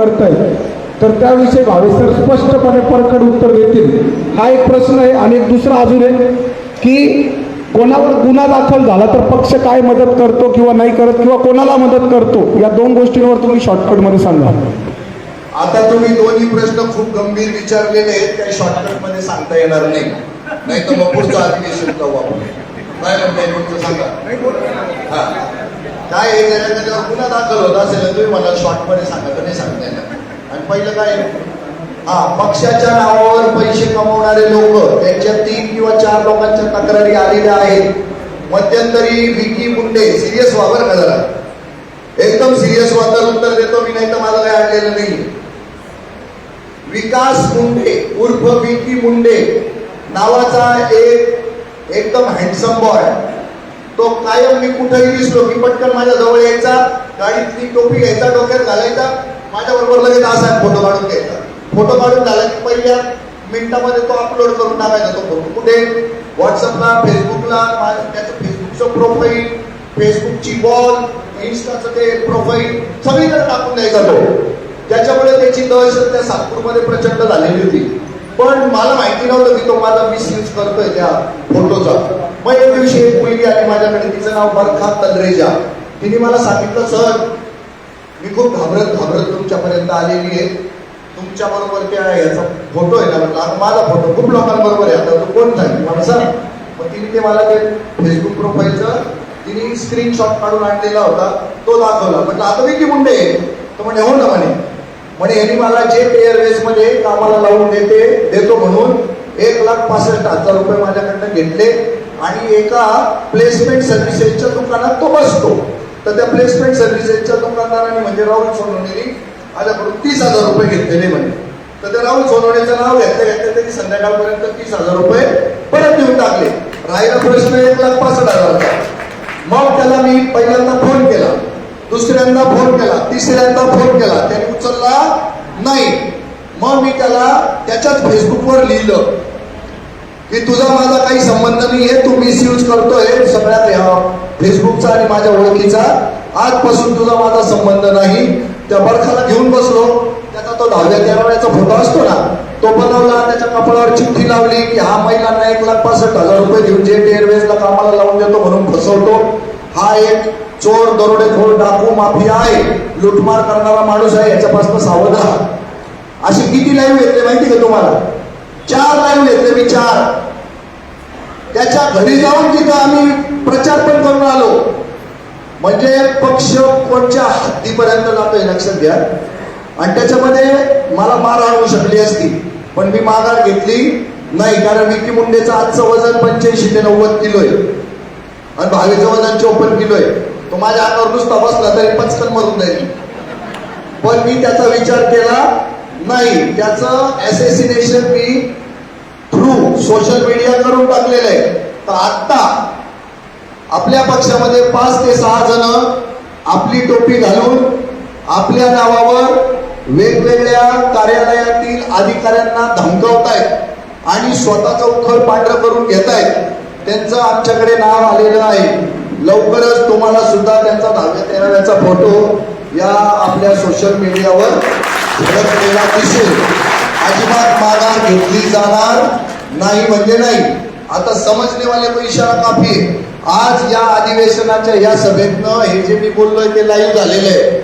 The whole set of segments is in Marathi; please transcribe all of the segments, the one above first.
करतायत. तर त्याविषयी भावे सर स्पष्टपणे परखड उत्तर देतील. हा एक प्रश्न आहे आणि दुसरा अजून आहे की कोणावर गुन्हा दाखल झाला तर पक्ष काय मदत करतो किंवा नाही करत किंवा कोणाला मदत करतो या दोन गोष्टींवर तुम्ही शॉर्टकटमध्ये सांगा. आता तुम्ही दोन्ही प्रश्न खूप गंभीर विचारलेले आहेत काही शॉर्टकटमध्ये सांगता येणार नाही. नाही तर मग पुढचं अधिवेशन जाऊ आपण. काय सांगा. काय हे त्याच्या त्याच्यावर गुन्हा दाखल होत असेल तुम्ही मला शॉर्टमध्ये सांगा तर नाही सांगता येणार? आणि पहिलं काय हा पक्षाच्या नावावर पैसे कमवणारे लोक त्यांच्या तीन किंवा चार लोकांच्या तक्रारी आलेल्या आहेत. मध्यंतरी विकी मुंडे सिरियस वावर का जरा. एकदम सिरियस वाचा उत्तर देतो मी नाही तर मला काही आणलेलं नाही विकास मुंडे उर्फ विकी मुंडे नावाचा एक एकदम हँडसम बॉय तो कायम मी कुठेही दिसलो की पटकन माझ्या जवळ यायचा गाडीतली टोपी घ्यायचा डोक्यात घालायचा माझ्या बरोबर लगेच असा फोटो काढून घ्यायचा. फोटो काढून झाला की पहिल्या मिनिटामध्ये तो अपलोड करून टाकायचा तो फोटो कुठे? व्हॉट्सअपला फेसबुकला त्याचं फेसबुकचं प्रोफाईल फेसबुकची बॉल इन्स्टाचं ते प्रोफाईल सगळीकडे टाकून द्यायचा तो. त्याच्यामुळे त्याची दहशत त्या सातपूरमध्ये प्रचंड झालेली होती. पण मला माहिती नव्हतं की तो माझा मिसयूज करतोय त्या फोटोचा. मग एक दिवशी एक मुलगी आली माझ्याकडे तिचं नाव बरखा तलरेजा. तिने मला सांगितलं सर मी खूप घाबरत घाबरत तुमच्यापर्यंत आलेली आहे. तुमच्या बरोबर त्या याचा फोटो आहे ना म्हटलं माझा फोटो खूप लोकांबरोबर आहे. आता तो कोण सांगितलं मला सांग मग तिने ते मला ते फेसबुक प्रोफाईलचं तिने स्क्रीनशॉट काढून आणलेला होता. तो दाखवला. म्हटलं आता मी की मुंडे? आहे?" तो म्हणे हो ना म्हणे. म्हणे यांनी मला जे एअरवेजमध्ये कामाला लावून देते देतो म्हणून एक लाख पासष्ट हजार रुपये माझ्याकडनं घेतले आणि एका प्लेसमेंट सर्व्हिसेसच्या दुकानात तो बसतो. तर त्या प्लेसमेंट सर्व्हिसेसच्या दुकानदाराने म्हणजे राहुल सोनवणेनी माझ्याकडून तीस हजार रुपये घेतलेले म्हणे. तर ते राहुल सोनवणेचं नाव घेतलं घेतलं त्यांनी संध्याकाळपर्यंत तीस हजार रुपये परत देऊन टाकले. राहिला प्रश्न एक लाख पासष्ट हजारचा मग त्याला मी पहिल्यांदा फोन केला. दुसऱ्यांदा फोन केला तिसऱ्यांदा फोन केला त्याने उचलला नाही. मग मी त्याला त्याच्याच फेसबुकवर लिहिलं की तुझा माझा काही संबंध नाही आहे तू मिसयूज करतोय सगळ्यात ह्या फेसबुकचा आणि माझ्या ओळखीचा. आजपासून तुझा माझा संबंध नाही. त्या बर्खाला घेऊन बसलो. त्याचा तो दहाव्या तेराव्याचा फोटो असतो ना तो बनवला त्याच्या कपाळावर चिठ्ठी लावली की हा महिलांना एक लाख पासष्ट हजार रुपये देऊन जेट एअरवेजला कामाला लावून देतो म्हणून फसवतो. हा एक चोर दरोडेखोर डाकू माफिया आहे. लुटमार करणारा माणूस आहे याच्यापासून सावध राहा. असे किती लाईव्ह येते माहिती का तुम्हाला? चार लाईव्ह घेतले मी चार. त्याच्या घरी जाऊन तिथं आम्ही प्रचार पण करून आलो. म्हणजे पक्ष कोणच्या हद्दीपर्यंत जातोय लक्षात घ्या. आणि त्याच्यामध्ये मला मार आणू शकली असती पण मी माघार घेतली नाही कारण विकी मुंडेचं आजचं वजन पंच्याऐंशी ते नव्वद किलो आहे. आणि भावी वजन चोपन्न किलो आहे तो माझ्या अंगावर नुसता बसला तरी पचकन मरून जाईल. पण मी त्याचा विचार केला नाही. त्याचं ऍसेसिनेशन मी थ्रू सोशल मीडिया करून टाकलेलं आहे. तर आत्ता आपल्या पक्षामध्ये पाच ते सहा जण आपली टोपी घालून आपल्या नावावर वेगवेगळ्या कार्यालयातील अधिकाऱ्यांना धमकावतायत आणि स्वतःचा उखळ पांढरं करून घेत आहेत त्यांचं आमच्याकडे नाव आलेलं आहे. लवकरच तुम्हाला सुद्धा त्यांचा दहाव्या तेराव्याचा फोटो या आपल्या सोशल मीडियावर झळकलेला दिसेल. अजिबात माघार घेतली जाणार नाही म्हणजे नाही. आता समजणेवाले इशारा काफी आज या अधिवेशनाच्या या सभेतनं हे जे मी बोललोय ते लाईव्ह झालेलं आहे.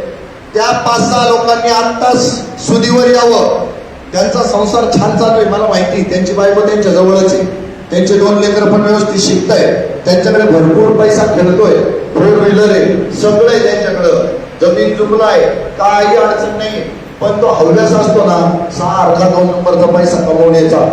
त्या पाच सहा लोकांनी आत्ताच सुदीवर यावं. त्यांचा संसार छान चालू आहे मला माहिती त्यांची बायको त्यांच्या जवळच आहे. त्यांचे दोन लेकर पण व्यवस्थित शिकताय त्यांच्याकडे भरपूर पैसा खेळतोय. फोर व्हीलर आहे. सगळं आहे त्यांच्याकडं. जमीन जुमलाय काही अडचण नाही. पण तो हव्यास असतो ना सहा अर्धा दोन नंबरचा पैसा कमवण्याचा.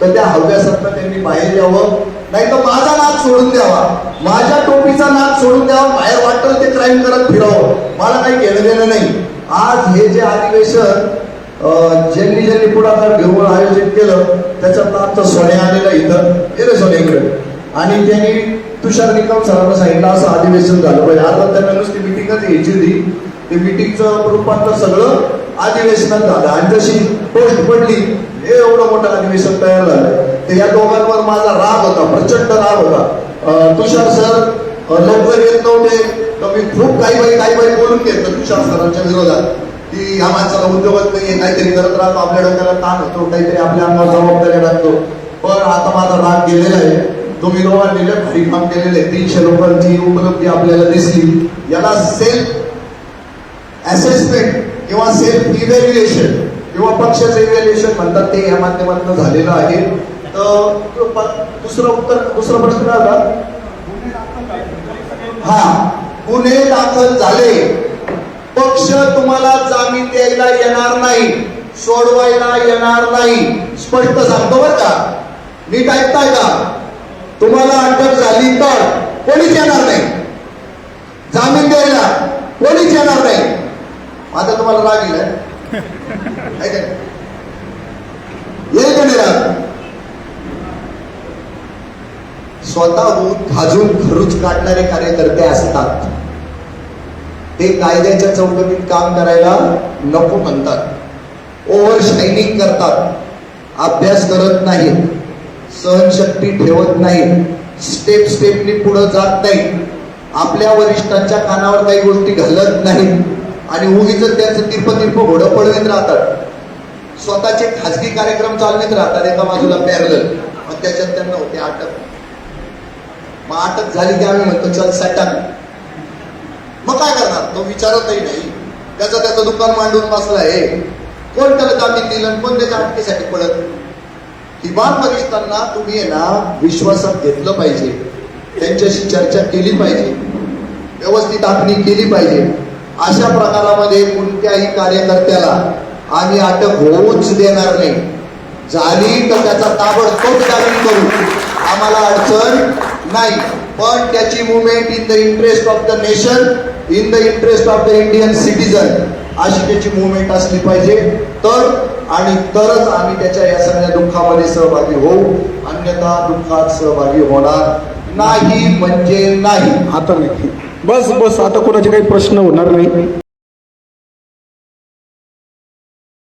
तर त्या हव्यासातनं त्यांनी बाहेर यावं. नाही तर माझा नाद सोडून द्यावा. माझ्या टोपीचा नाद सोडून द्यावा. बाहेर वाटल ते क्राईम करत फिरावं. मला काही घेणं देणं नाही. आज हे जे अधिवेशन ज्यांनी ज्यांनी पुढाकार घेऊन आयोजित केलं त्याच्यात आमचा सोने आलेलं इथं. हे सोने इकडे. आणि त्यांनी तुषार निकम सरांना सांगितलं असं अधिवेशन झालं. म्हणजे पाहिजे आता त्यांना नुसती मिटिंगच घ्यायची होती. ते मिटिंगचं रूपांतर सगळं अधिवेशनात झालं. आणि जशी पोस्ट पडली हे एवढं मोठं अधिवेशन तयार झालं. तर या दोघांवर माझा राग होता प्रचंड राग होता. तुषार सर लवकर येत नव्हते. तर मी खूप काही बाई काही बाई बोलून घेतलं तुषार सरांच्या विरोधात. की ह्या माणसाला उद्योगच नाहीये काहीतरी करत राहतो आपल्या डोक्याला ताण होतो काहीतरी आपल्या अंगावर जबाबदारी लागतो पण आता माझा राग गेलेला आहे. तुम्ही लोकांनी लय भारी काम केलेले आहे. तीनशे लोकांची उपलब्धी आपल्याला दिसली. याला सेल्फ असेसमेंट किंवा सेल्फ इव्हॅल्युएशन किंवा पक्षाचं इव्हॅल्युएशन म्हणतात ते या माध्यमातून झालेलं आहे. तर दुसरं उत्तर दुसरा प्रश्न आला हा गुन्हे दाखल झाले. पक्ष तुम्हाला जामीन द्यायला येणार नाही सोडवायला येणार नाही. स्पष्ट सांगतो बरं का? नीट ऐकताय का? तुम्हाला अटक झाली तर कोणीच येणार नाही. जामीन द्यायला कोणीच येणार नाही. आता तुम्हाला राग येईल येईल का नाही राग स्वतःहून खाजून खरूच काढणारे कार्यकर्ते असतात. ते कायद्याच्या चौकटीत काम करायला नको म्हणतात. ओव्हर शायनिंग करतात. अभ्यास करत नाहीत. सहनशक्ती ठेवत नाहीत. स्टेप स्टेपनी पुढे जात नाहीत. आपल्या वरिष्ठांच्या कानावर काही गोष्टी घालत नाहीत. आणि उगीच त्यांचं तिरप तिरप घोडं पळवीत राहतात. स्वतःचे खाजगी कार्यक्रम चालवीत राहतात. एका बाजूला पॅरल मग त्याच्यात त्यांना होते अटक मग अटक झाली की आम्ही म्हणतो चल सटाक काय करणार? तो विचारतही नाही. त्याचं त्याचं दुकान मांडून बसला आहे. कोण त्याला जामीन दिलं आणि कोण त्याच्या अटकेसाठी पडत किमान वरिष्ठांना तुम्ही ना विश्वासात घेतलं पाहिजे. त्यांच्याशी चर्चा केली पाहिजे. व्यवस्थित आखणी केली पाहिजे. अशा प्रकारामध्ये कोणत्याही कार्यकर्त्याला आम्ही अटक होऊच देणार नाही. झाली तर त्याचा ताबडतोब जामीन करू. आम्हाला अडचण नाही. पण त्याची movement in the interest of the nation in the interest of the Indian citizen अशी त्याची मुवमेंट असली पाहिजे. तर आणि तरच आम्ही त्याच्या या सगळ्या दुःखामध्ये सहभागी होऊ. अन्यथा दुःखात सहभागी होणार नाही म्हणजे नाही. आता नाही. बस बस. आता कोणाचे काही प्रश्न होणार नाही.